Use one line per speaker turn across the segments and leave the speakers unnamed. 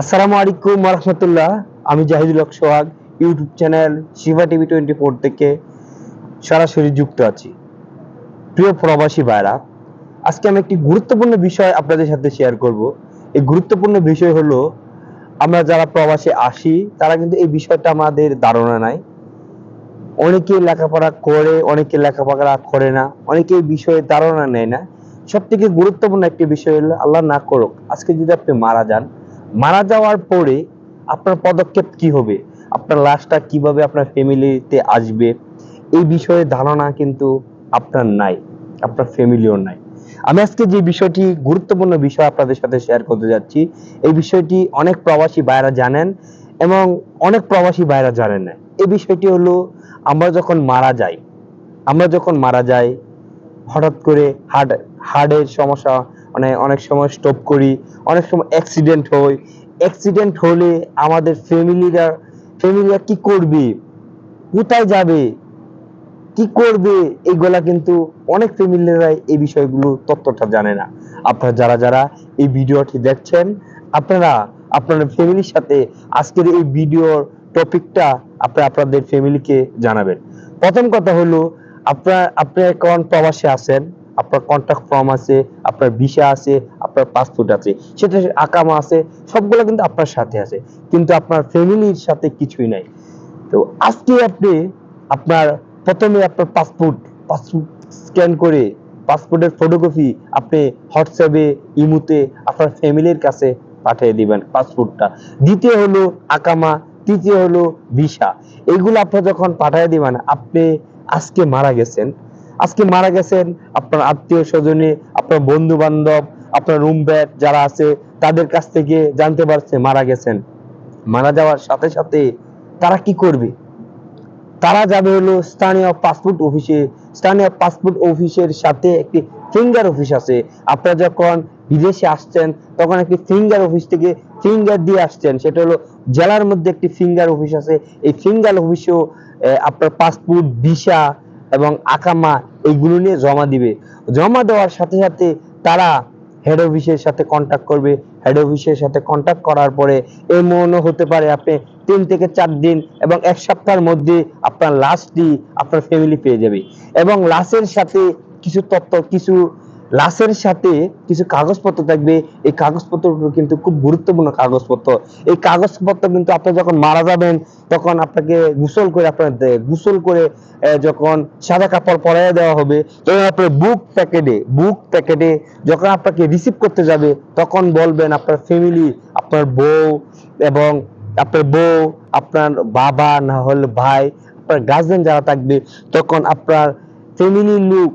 আসসালামু আলাইকুম রহমতুল্লাহ আমি Zahidul Haque Sohag, YouTube channel Shiba TV twenty four থেকে সরাসরি যুক্ত আছি। প্রিয় প্রবাসী ভাইরা আজকে আমি একটি গুরুত্বপূর্ণ বিষয় আপনাদের সাথে শেয়ার করব। এই গুরুত্বপূর্ণ বিষয় হলো, আমরা যারা প্রবাসে আসি, তারা কিন্তু এই বিষয়টা আমাদের ধারণা নাই। অনেকে লেখাপড়া করে, অনেকে লেখাপড়া করে না, অনেকে এই বিষয়ে ধারণা নেয় না। সব থেকে গুরুত্বপূর্ণ একটি বিষয় হলো, আল্লাহ না করুক, আজকে যদি আপনি মারা যান মারা যাওয়ার পরে আপনার পদক্ষেপ কি হবে? আপনার লাশটা কীভাবে আপনার ফ্যামিলিতে আসবে? এই বিষয়ে ধারণা কিন্তু আপনার নাই, আপনার ফ্যামিলিও নাই। আমি আজকে যে বিষয়টি গুরুত্বপূর্ণ বিষয় আপনাদের সাথে শেয়ার করতে যাচ্ছি, এই বিষয়টি অনেক প্রবাসী ভাইরা জানেন এবং অনেক প্রবাসী ভাইরা জানেন না। এই বিষয়টি হলো, আমরা যখন মারা যাই, আমরা যখন মারা যাই, হঠাৎ করে হার্ট হার্টের সমস্যা মানে অনেক সময় স্টপ করি, অনেক সময় অ্যাক্সিডেন্ট হই অ্যাক্সিডেন্ট হলে আমাদের ফ্যামিলিরা ফ্যামিলিরা কি করবে? কোথায় যাবে? কি করবে? এইগুলা কিন্তু অনেক ফ্যামিলিরাই এই বিষয়গুলো তত্ত্বটা জানে না। আপনারা যারা যারা এই ভিডিওটি দেখছেন, আপনারা, আপনাদের ফ্যামিলির সাথে আজকের এই ভিডিওর টপিকটা আপনারা, আপনাদের ফ্যামিলিকে জানাবেন। প্রথম কথা হলো, আপনার আপনি এখন প্রবাসে আছেন। আপনার কন্ট্যাক্ট ফর্ম আছে, আপনার ভিসা আছে, আপনার পাসপোর্ট আছে, সেটা আকামা আছে, সবগুলো কিন্তু আপনার সাথে আছে, কিন্তু আপনার ফ্যামিলির সাথে কিছুই নাই। তো আজকে আপনি আপনার প্রথমে আপনার পাসপোর্ট পাসপোর্ট স্ক্যান করে পাসপোর্টের ফটোকপি আপনি হোয়াটসঅ্যাপে ইমুতে আপনার ফ্যামিলির কাছে পাঠিয়ে দিবেন পাসপোর্টটা দ্বিতীয় হলো আকামা, তৃতীয় হলো ভিসা এইগুলো আপনি যখন পাঠিয়ে দিবেন, আপনি আজকে মারা গেছেন আজকে মারা গেছেন আপনার আত্মীয় স্বজনে, আপনার বন্ধু বান্ধব আপনার রুমমেট যারা আছে, তাদের কাছ থেকে জানতে পারছে মারা গেছেন। মারা যাওয়ার সাথে সাথে তারা কি করবে? তারা যাবে হলো স্থানীয় পাসপোর্ট অফিসে স্থানীয় পাসপোর্ট অফিসের সাথে একটি ফিঙ্গার অফিস আছে। আপনারা যখন বিদেশে আসছেন, তখন একটি ফিঙ্গার অফিস থেকে ফিঙ্গার দিয়ে আসছেন। সেটা হলো জেলার মধ্যে একটি ফিঙ্গার অফিস আছে। এই ফিঙ্গার অফিসেও আপনার পাসপোর্ট ভিসা এবং আকামা এইগুলো নিয়ে জমা দিবে। জমা দেওয়ার সাথে সাথে তারা হেড অফিসের সাথে কন্ট্যাক্ট করবে। হেড অফিসের সাথে কন্ট্যাক্ট করার পরে এমনও হতে পারে আপনি তিন থেকে চার দিন এবং এক সপ্তাহের মধ্যে আপনার লাশটি আপনার ফ্যামিলি পেয়ে যাবে। এবং লাশের সাথে কিছু তথ্য, কিছু লাশের সাথে কিছু কাগজপত্র থাকবে। এই কাগজপত্রগুলো কিন্তু খুব গুরুত্বপূর্ণ কাগজপত্র। এই কাগজপত্র কিন্তু আপনি যখন মারা যাবেন, তখন আপনাকে গোসল করে আপনার গোসল করে যখন সাদা কাপড় পরাইয়া দেওয়া হবে, তখন আপনার বুক প্যাকেটে বুক প্যাকেটে যখন আপনাকে রিসিভ করতে যাবে, তখন বলবেন আপনার ফ্যামিলি আপনার বউ এবং আপনার বউ, আপনার বাবা, না হলে ভাই, আপনার গার্জেন যারা থাকবে, তখন আপনার ফ্যামিলির লোক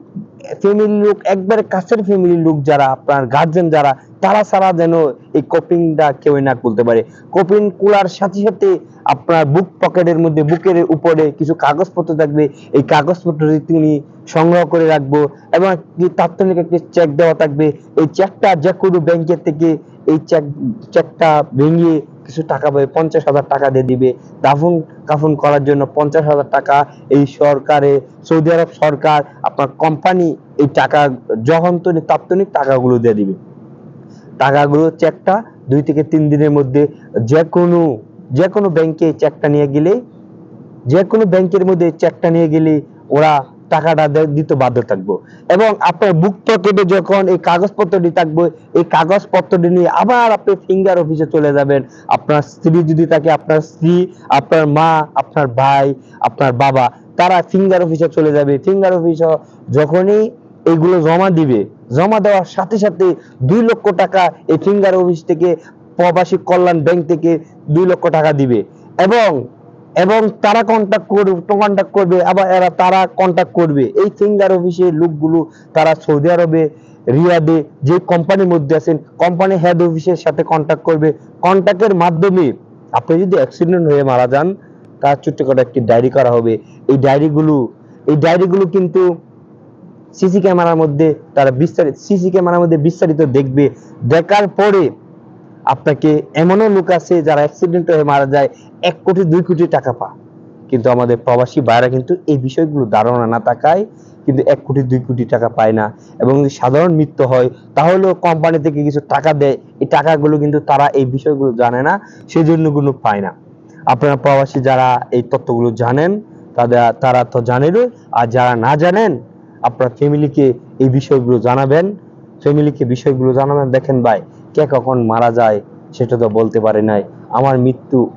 ফ্যামিলির লোক, একবারে কাছের ফ্যামিলির লোক যারা, আপনার গার্জেন যারা, তারা ছাড়া যেন এই কপিংটা কেউ না খুলতে পারে। কপিং খোলার সাথে সাথে আপনার বুক পকেটের মধ্যে বুকের উপরে কিছু কাগজপত্র থাকবে। এই কাগজপত্র তিনি সংগ্রহ করে রাখব এবং তাৎক্ষণিক একটি চেক দেওয়া থাকবে। এই চেকটা যে কোনো ব্যাংকের থেকে, এই চেক চেকটা ভেঙে কিছু টাকা পাবে, পঞ্চাশ হাজার টাকা দিয়ে দিবে। দাফন কাফন করার জন্য পঞ্চাশ হাজার টাকা এই সরকারে, সৌদি আরব সরকার আপনার কোম্পানি এই টাকা তৈরি তাৎক্ষণিক টাকাগুলো দিয়ে দিবে। টাকাগুলো চেকটা দুই থেকে তিন দিনের মধ্যে যে কোনো যে কোনো ব্যাংকে চেকটা নিয়ে গেলে যে কোনো ব্যাংকের মধ্যে চেকটা নিয়ে গেলে ওরা টাকাটা দিতে বাধ্য থাকব। এবং আপনার বুক পকেটে যখন এই কাগজপত্রটি থাকবে, এই কাগজপত্রটি নিয়ে আবার আপনি ফিঙ্গার অফিসে চলে যাবেন। আপনার স্ত্রী যদি থাকে, আপনার স্ত্রী, আপনার মা, আপনার ভাই, আপনার বাবা, তারা ফিঙ্গার অফিসে চলে যাবে। ফিঙ্গার অফিসে যখনই এগুলো জমা দিবে, জমা দেওয়ার সাথে সাথে দুই লক্ষ টাকা এই ফিঙ্গার অফিস থেকে প্রবাসী কল্যাণ ব্যাংক থেকে দুই লক্ষ টাকা দিবে। এবং এবং তারা কন্টাক্ট করবে কন্টাক্ট করবে, আবার এরা তারা কন্টাক্ট করবে। এই ফিঙ্গার অফিসের লোকগুলো তারা সৌদি আরবে, রিয়াদে যে কোম্পানির মধ্যে আছেন কোম্পানি হেড অফিসের সাথে কন্টাক্ট করবে। কন্টাক্টের মাধ্যমে আপনি যদি অ্যাক্সিডেন্ট হয়ে মারা যান, তার ছোট্ট করে একটি ডায়েরি করা হবে। এই ডায়েরিগুলো এই ডায়েরিগুলো কিন্তু সিসি ক্যামেরার মধ্যে তারা বিস্তারিত সিসি ক্যামেরার মধ্যে বিস্তারিত দেখবে। দেখার পরে আপনাকে এমনও লোক আছে যারা অ্যাক্সিডেন্ট হয়ে মারা যায় এক কোটি, দুই কোটি টাকা পা। কিন্তু আমাদের প্রবাসী ভাইরা কিন্তু এই বিষয়গুলো ধারণা না থাকায় কিন্তু এক কোটি, দুই কোটি টাকা পায় না। এবং সাধারণ মৃত্যু হয়, তাহলেও কোম্পানি থেকে কিছু টাকা দেয়, এই টাকাগুলো কিন্তু তারা এই বিষয়গুলো জানে না সেই জন্য কোনো পায় না। আপনারা প্রবাসী যারা এই তথ্যগুলো জানেন, তাদের, তারা তো জানেনই আর যারা না জানেন, আপনার ফ্যামিলিকে এই বিষয়গুলো জানাবেন। ফ্যামিলিকে বিষয়গুলো জানাবেন। দেখেন ভাই, কে কখন মারা যায়, সেটা তো বলতে পারে নাই। আমার মৃত্যু